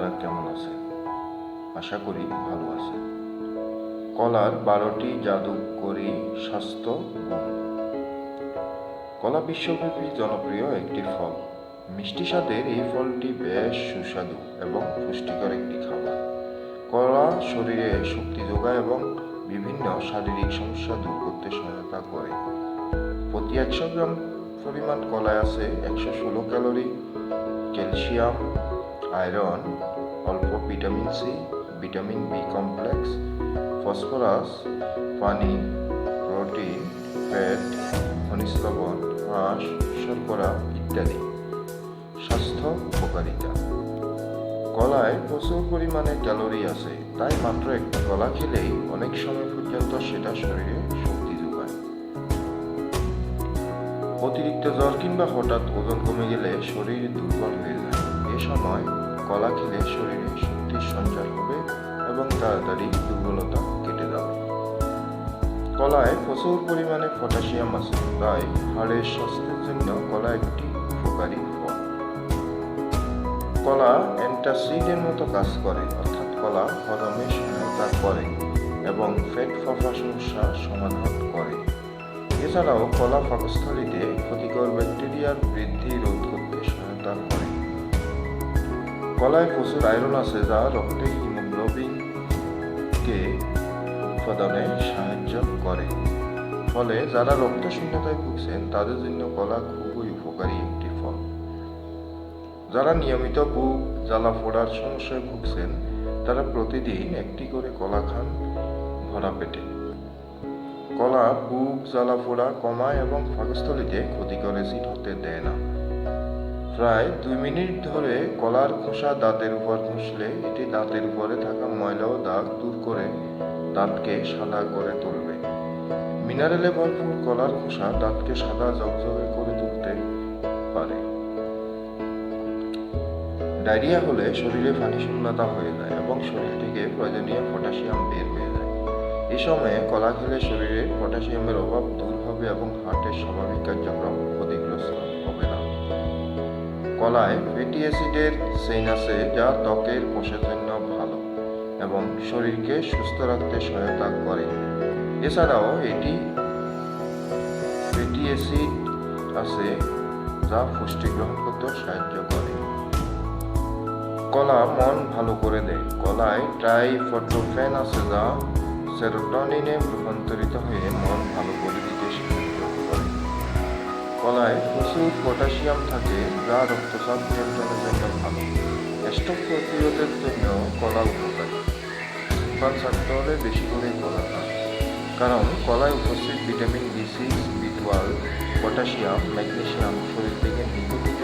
আপনারা কেমন আছেন? আশা করি ভালো আছেন। কলার বারোটি জাদুকরী স্বাস্থ্য গুণ। কলা বিশ্বব্যাপী জনপ্রিয় একটি ফল। মিষ্টি স্বাদের এই ফলটি বেশ সুস্বাদু এবং পুষ্টিকর একটি খাবার। কলা শরীরে শক্তি যোগায় এবং বিভিন্ন শারীরিক সমস্যা দূর করতে সহায়তা করে। প্রতি একশো গ্রাম পরিমাণ কলায় আছে একশো ষোলো ক্যালোরি ক্যালসিয়াম আয়রন অল্প vitamin C vitamin B complex phosphorus পানি প্রোটিন ফ্যাট খনিজ লবণ আঁশ শর্করা ইত্যাদি। স্বাস্থ্য উপকারিতা। কলায় প্রচুর পরিমাণে ক্যালোরি আছে, তাই মাত্র একটি কলা খেলেই অনেক সময় পর্যন্ত সেটা শরীরে শক্তি যোগায়। অতিরিক্ত জ্বর কিংবা হঠাৎ ওজন কমে গেলে শরীর দুর্বল হয়ে যায়। সময় কলা খেলে শরীরে শক্তির সঞ্চার হবে এবং তাড়াতাড়ি দুর্বলতা কেটে যাবে। কলায় প্রচুর পরিমাণে পটাশিয়াম আছে, তাই হাড়ের স্বাস্থ্যের জন্য কলা একটি উপকারী ফল। কলা অ্যান্টাসিডের মতো কাজ করে, অর্থাৎ কলা হজমে সহায়তা করে এবং পেট ফাঁপা সমস্যা সমাধান করে। এছাড়াও কলা পাকস্থলীতে ক্ষতিকর ব্যাকটেরিয়ার বৃদ্ধি রোধ করতে সহায়তা করে। কলায় প্রচুর আয়রন আছে যা রক্তে হিমোগ্লোবিনকে উৎপাদনে সাহায্য করে ফলে যারা রক্ত শূন্যতায় ভুগছেন তাদের জন্য কলা খুবই উপকারী একটি ফল। যারা নিয়মিত বুক জ্বালা ফোড়ার সমস্যায় ভুগছেন তারা প্রতিদিন একটি করে কলা খান ভরা পেটে। কলা বুক জ্বালা ফোড়া কমায় এবং পাকস্থলীতে ক্ষতিকর অ্যাসিড হতে দেয় না। প্রায় দুই মিনিট ধরে কলার খোসা দাঁতের উপর ঘষলে এটি দাঁতের উপরে থাকা ময়লা ও দাগ দূর করে দাঁতকে সাদা করে তুলবে। মিনারেলে ভরপুর কলার খোসা দাঁতকে সাদা জগজগে করে তুলতে পারে। ডায়রিয়া হলে শরীরে পানি শূন্যতা হয়ে যায় এবং শরীর থেকে প্রয়োজনীয় পটাশিয়াম বের হয়ে যায়। এই সময়ে কলা খেলে শরীরে পটাশিয়ামের অভাব দূর হবে এবং হার্টের স্বাভাবিক কার্যক্রম ক্ষতিগ্রস্ত কলায় ফ্যাটি অ্যাসিডের সেইন আছে যা ত্বকের কোষের জন্য ভালো এবং শরীরকে সুস্থ রাখতে সহায়তা করে। এছাড়াও এটি ফ্যাটি অ্যাসিড আছে যা পুষ্টি গ্রহণ করতেও সাহায্য করে। কলা মন ভালো করে দেয়। কলায় ট্রাইফটোফেন আছে যা সেরোটনিনে রূপান্তরিত হয়ে মন ভালো করে কলায় প্রচুর পটাশিয়াম থাকে, যা রক্তচাপ নিয়ন্ত্রণের জন্য ভালো। স্ট্রোক প্রতিরোধের জন্য কলা উপকারী। ফল সাক্তরে হলে বেশি করে কলা খান, কারণ কলায় উপস্থিত vitamin B six, B twelve, potassium, magnesium শরীর থেকে নিগত